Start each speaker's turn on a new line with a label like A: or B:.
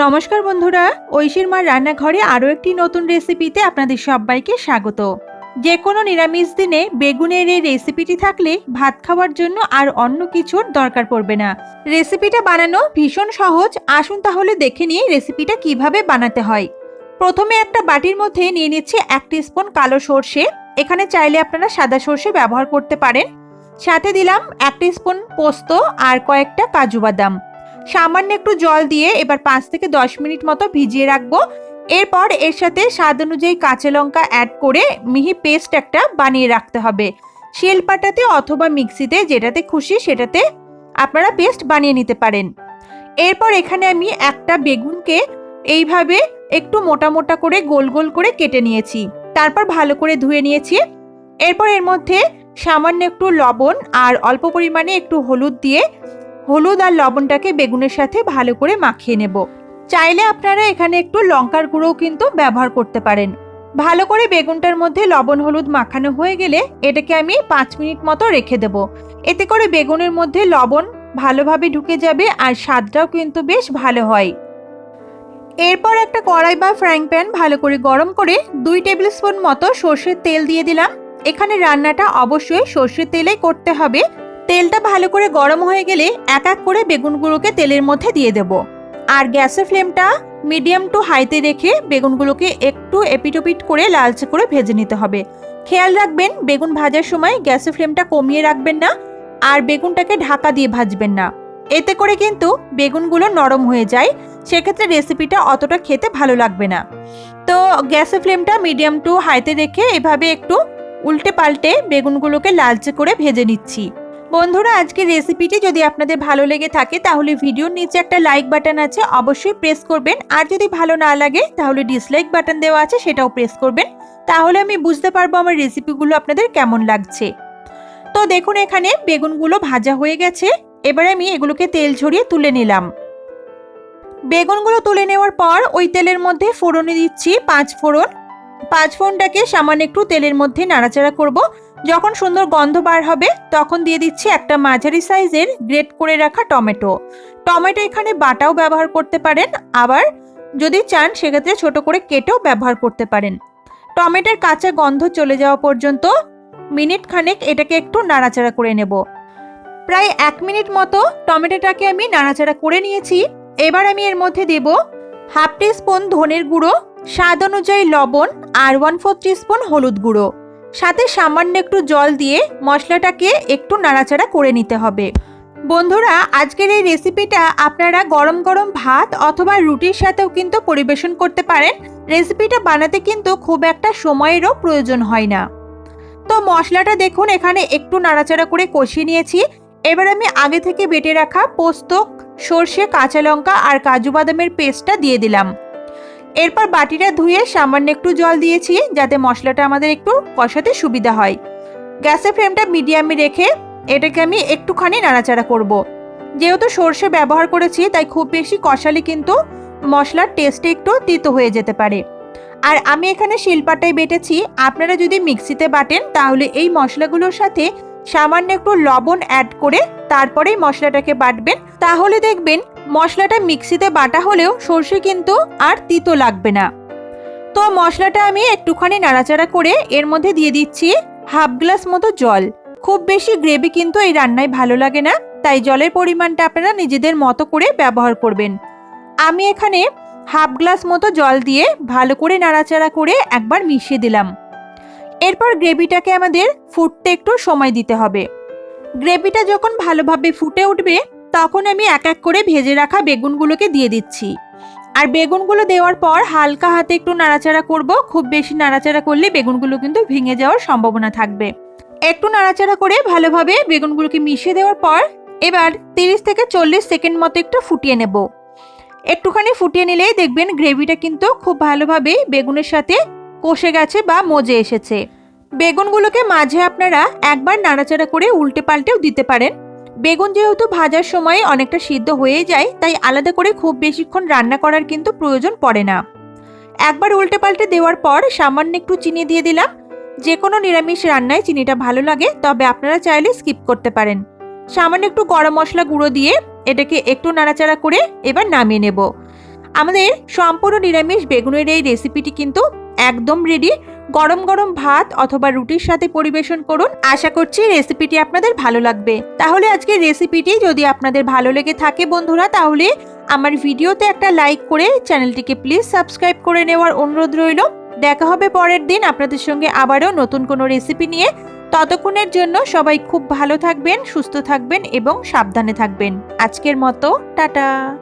A: নমস্কার বন্ধুরা, ঐশীর মার রান্নাঘরে আরও একটি নতুন রেসিপিতে আপনাদের সবাইকে স্বাগত। যে কোনো নিরামিষ দিনে বেগুনের এই রেসিপিটি থাকলে ভাত খাওয়ার জন্য আর অন্য কিছুর দরকার পড়বে না। রেসিপিটা বানানো ভীষণ সহজ, আসুন তাহলে দেখে নিয়ে রেসিপিটা কীভাবে বানাতে হয়। প্রথমে একটা বাটির মধ্যে নিয়ে নিচ্ছি এক স্পুন কালো সর্ষে, এখানে চাইলে আপনারা সাদা সর্ষে ব্যবহার করতে পারেন। সাথে দিলাম এক স্পুন পোস্ত আর কয়েকটা কাজু বাদাম। সামান্য একটু জল দিয়ে এবার পাঁচ থেকে দশ মিনিট মতো ভিজিয়ে রাখব। এরপর এর সাথে স্বাদ অনুযায়ী কাঁচা লঙ্কা অ্যাড করে মিহি পেস্ট একটা বানিয়ে রাখতে হবে। শিলপাটাতে অথবা মিক্সিতে যেটাতে খুশি সেটাতে আপনারা পেস্ট বানিয়ে নিতে পারেন। এরপর এখানে আমি একটা বেগুনকে এইভাবে একটু মোটা মোটা করে গোল গোল করে কেটে নিয়েছি। তারপর ভালো করে ধুয়ে নিয়েছি। এরপর এর মধ্যে সামান্য একটু লবণ আর অল্প পরিমাণে একটু হলুদ দিয়ে হলুদ আর লবণটাকে বেগুনের সাথে ভালো করে মাখিয়ে নেব। চাইলে আপনারা এখানে একটু লঙ্কার গুঁড়োও কিন্তু ব্যবহার করতে পারেন। ভালো করে বেগুনটার মধ্যে লবণ হলুদ মাখানো হয়ে গেলে এটাকে আমি পাঁচ মিনিট মতো রেখে দেব। এতে করে বেগুনের মধ্যে লবণ ভালোভাবে ঢুকে যাবে আর স্বাদটাও কিন্তু বেশ ভালো হয়। এরপর একটা কড়াই বা ফ্রাইং প্যান ভালো করে গরম করে দুই টেবিল স্পুন মতো সর্ষের তেল দিয়ে দিলাম। এখানে রান্নাটা অবশ্যই সর্ষের তেলেই করতে হবে। তেলটা ভালো করে গরম হয়ে গেলে এক এক করে বেগুনগুলোকে তেলের মধ্যে দিয়ে দেব। আর গ্যাসের ফ্লেমটা মিডিয়াম টু হাইতে রেখে বেগুনগুলোকে একটু এপিটোপিট করে লালচে করে ভেজে নিতে হবে। খেয়াল রাখবেন, বেগুন ভাজার সময় গ্যাসের ফ্লেমটা কমিয়ে রাখবেন না আর বেগুনটাকে ঢাকা দিয়ে ভাজবেন না। এতে করে কিন্তু বেগুনগুলো নরম হয়ে যায়, সেক্ষেত্রে রেসিপিটা অতটা খেতে ভালো লাগবে না। তো গ্যাসের ফ্লেমটা মিডিয়াম টু হাইতে রেখে এভাবে একটু উল্টে পাল্টে বেগুনগুলোকে লালচে করে ভেজে নিচ্ছি। বন্ধুরা, আজকের রেসিপিটি যদি আপনাদের ভালো লেগে থাকে, তাহলে ভিডিওর নিচে একটা লাইক বাটন আছে, অবশ্যই প্রেস করবেন। আর যদি ভালো না লাগে, তাহলে ডিসলাইক বাটন দেওয়া আছে, সেটাও প্রেস করবেন। তাহলে আমি বুঝতে পারব আমার রেসিপিগুলো আপনাদের কেমন লাগছে। তো দেখুন, এখানে বেগুনগুলো ভাজা হয়ে গেছে। এবার আমি এগুলোকে তেল ঝরিয়ে তুলে নিলাম। বেগুনগুলো তুলে নেওয়ার পর ওই তেলের মধ্যে ফোড়নে দিচ্ছি পাঁচ ফোড়ন। পাঁচ ফোড়নটাকে সামান্য একটু তেলের মধ্যে নাড়াচাড়া করব। যখন সুন্দর গন্ধ বার হবে, তখন দিয়ে দিচ্ছি একটা মাঝারি সাইজের গ্রেট করে রাখা টমেটো। টমেটো এখানে বাটাও ব্যবহার করতে পারেন, আবার যদি চান সেক্ষেত্রে ছোট করে কেটেও ব্যবহার করতে পারেন। টমেটোর কাঁচা গন্ধ চলে যাওয়া পর্যন্ত মিনিট খানেক এটাকে একটু নাড়াচাড়া করে নেব। প্রায় এক মিনিট মতো টমেটোটাকে আমি নাড়াচাড়া করে নিয়েছি। এবার আমি এর মধ্যে দেব হাফ টি স্পুন ধনের গুঁড়ো, স্বাদ অনুযায়ী লবণ আর ওয়ান ফোর স্পুন হলুদ গুঁড়ো। সাথে সামান্য একটু জল দিয়ে মশলাটাকে একটু নাড়াচাড়া করে নিতে হবে। বন্ধুরা, আজকের এই রেসিপিটা আপনারা গরম গরম ভাত অথবা রুটির সাথেও কিন্তু পরিবেশন করতে পারেন। রেসিপিটা বানাতে কিন্তু খুব একটা সময়েরও প্রয়োজন হয় না। তো মশলাটা দেখুন, এখানে একটু নাড়াচাড়া করে কষিয়ে নিয়েছি। এবার আমি আগে থেকে বেটে রাখা পোস্ত, সর্ষে, কাঁচা লঙ্কা আর কাজু বাদামের পেস্টটা দিয়ে দিলাম। এরপর বাটিটা ধুয়ে সামান্য একটু জল দিয়েছি যাতে মশলাটা আমাদের একটু কষাতে সুবিধা হয়। গ্যাসের ফ্লেমটা মিডিয়ামে রেখে এটাকে আমি একটুখানি নাড়াচাড়া করব। যেহেতু সর্ষে ব্যবহার করেছি, তাই খুব বেশি কষালে কিন্তু মশলার টেস্টে একটু তিতো হয়ে যেতে পারে। আর আমি এখানে শিলপাটায় বেটেছি, আপনারা যদি মিক্সিতে বাটেন তাহলে এই মশলাগুলোর সাথে সামান্য একটু লবণ অ্যাড করে তারপরেই মশলাটাকে বাটবেন। তাহলে দেখবেন মশলাটা মিক্সিতে বাটা হলেও সর্ষে কিন্তু আর তিতো লাগবে না। তো মশলাটা আমি একটুখানি নাড়াচাড়া করে এর মধ্যে দিয়ে দিচ্ছি হাফ গ্লাস মতো জল। খুব বেশি গ্রেভি কিন্তু এই রান্নায় ভালো লাগে না, তাই জলের পরিমাণটা আপনারা নিজেদের মতো করে ব্যবহার করবেন। আমি এখানে হাফ গ্লাস মতো জল দিয়ে ভালো করে নাড়াচাড়া করে একবার মিশিয়ে দিলাম। এরপর গ্রেভিটাকে আমাদের ফুটতে একটু সময় দিতে হবে। গ্রেভিটা যখন ভালোভাবে ফুটে উঠবে তখন আমি এক এক করে ভেজে রাখা বেগুনগুলোকে দিয়ে দিচ্ছি। আর বেগুনগুলো দেওয়ার পর হালকা হাতে একটু নাড়াচাড়া করব। খুব বেশি নাড়াচাড়া করলে বেগুনগুলো কিন্তু ভেঙে যাওয়ার সম্ভাবনা থাকবে। একটু নাড়াচাড়া করে ভালোভাবে বেগুনগুলোকে মিশিয়ে দেওয়ার পর এবার তিরিশ থেকে চল্লিশ সেকেন্ড মতো একটু ফুটিয়ে নেব। একটুখানি ফুটিয়ে নিলেই দেখবেন গ্রেভিটা কিন্তু খুব ভালোভাবে বেগুনের সাথে কষে গেছে বা মজে এসেছে। বেগুনগুলোকে মাঝে আপনারা একবার নাড়াচাড়া করে উল্টে পাল্টেও দিতে পারেন। বেগুন যেহেতু ভাজার সময় অনেকটা সিদ্ধ হয়ে যায়, তাই আলাদা করে খুব বেশিক্ষণ রান্না করার কিন্তু প্রয়োজন পড়ে না। একবার উল্টে পাল্টে দেওয়ার পর সামান্য একটু চিনি দিয়ে দিলাম। যে কোনো নিরামিষ রান্নায় চিনিটা ভালো লাগে, তবে আপনারা চাইলে স্কিপ করতে পারেন। সামান্য একটু গরম মশলা গুঁড়ো দিয়ে এটাকে একটু নাড়াচাড়া করে এবার নামিয়ে নেব। আমাদের সম্পূর্ণ নিরামিষ বেগুনের এই রেসিপিটি কিন্তু একদম রেডি গরম গরম ভাত অথবা রুটির সাথে পরিবেশন করুন। আশা করছি রেসিপিটি আপনাদের ভালো লাগবে। তাহলে আজকের রেসিপিটি যদি আপনাদের ভালো লেগে থাকে বন্ধুরা, তাহলে আমার ভিডিওতে একটা লাইক করে চ্যানেলটিকে প্লিজ সাবস্ক্রাইব করে নেওয়ার অনুরোধ রইল। দেখা হবে পরের দিন আপনাদের সঙ্গে আবারও নতুন কোনো রেসিপি নিয়ে। ততক্ষণের জন্য সবাই খুব ভালো থাকবেন, সুস্থ থাকবেন এবং সাবধানে থাকবেন। আজকের মতো, টাটা!